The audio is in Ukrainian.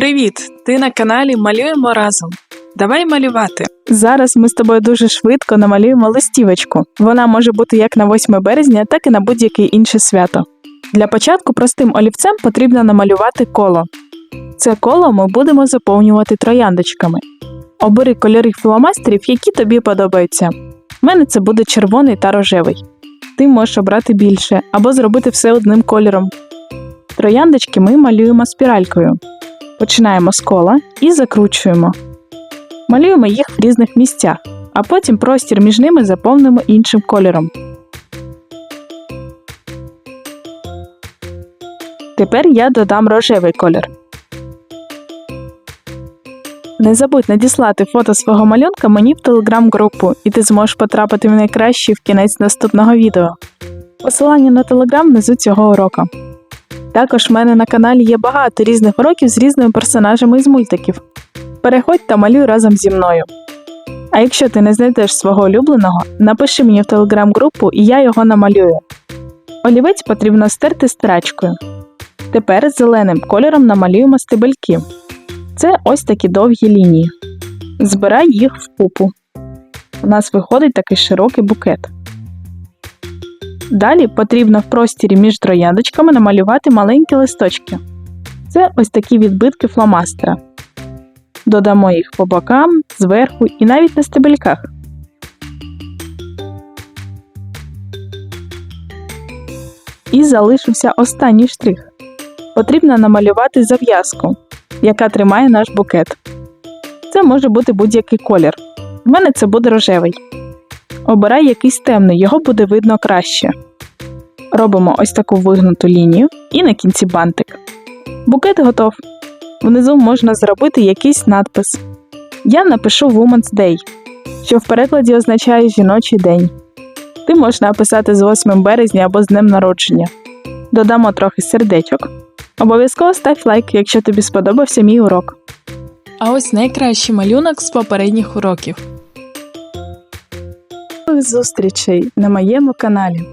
Привіт! Ти на каналі Малюємо разом. Давай малювати. Зараз ми з тобою дуже швидко намалюємо листівочку. Вона може бути як на 8 березня, так і на будь-яке інше свято. Для початку простим олівцем потрібно намалювати коло. Це коло ми будемо заповнювати трояндочками. Обери кольори фломастерів, які тобі подобаються. У мене це буде червоний та рожевий. Ти можеш обрати більше або зробити все одним кольором. Трояндочки ми малюємо спіралькою. Починаємо з кола і закручуємо. Малюємо їх в різних місцях, а потім простір між ними заповнимо іншим кольором. Тепер я додам рожевий колір. Не забудь надіслати фото свого малюнка мені в телеграм-групу, і ти зможеш потрапити в найкращий в кінець наступного відео. Посилання на телеграм внизу цього уроку. Також в мене на каналі є багато різних уроків з різними персонажами із мультиків. Переходь та малюй разом зі мною. А якщо ти не знайдеш свого улюбленого, напиши мені в телеграм-групу і я його намалюю. Олівець потрібно стерти стирачкою. Тепер зеленим кольором намалюємо стебельки. Це ось такі довгі лінії. Збирай їх в купу. У нас виходить такий широкий букет. Далі потрібно в простірі між трояндочками намалювати маленькі листочки. Це ось такі відбитки фломастера. Додамо їх по бокам, зверху і навіть на стебельках. І залишився останній штрих. Потрібно намалювати зав'язку, яка тримає наш букет. Це може бути будь-який колір. У мене це буде рожевий. Обирай якийсь темний, його буде видно краще. Робимо ось таку вигнуту лінію і на кінці бантик. Букет готов. Внизу можна зробити якийсь надпис. Я напишу Women's Day, що в перекладі означає жіночий день. Ти можеш написати з 8 березня або з днем народження. Додамо трохи сердечок. Обов'язково став лайк, якщо тобі сподобався мій урок. А ось найкращий малюнок з попередніх уроків. Зустрічей на моєму каналі.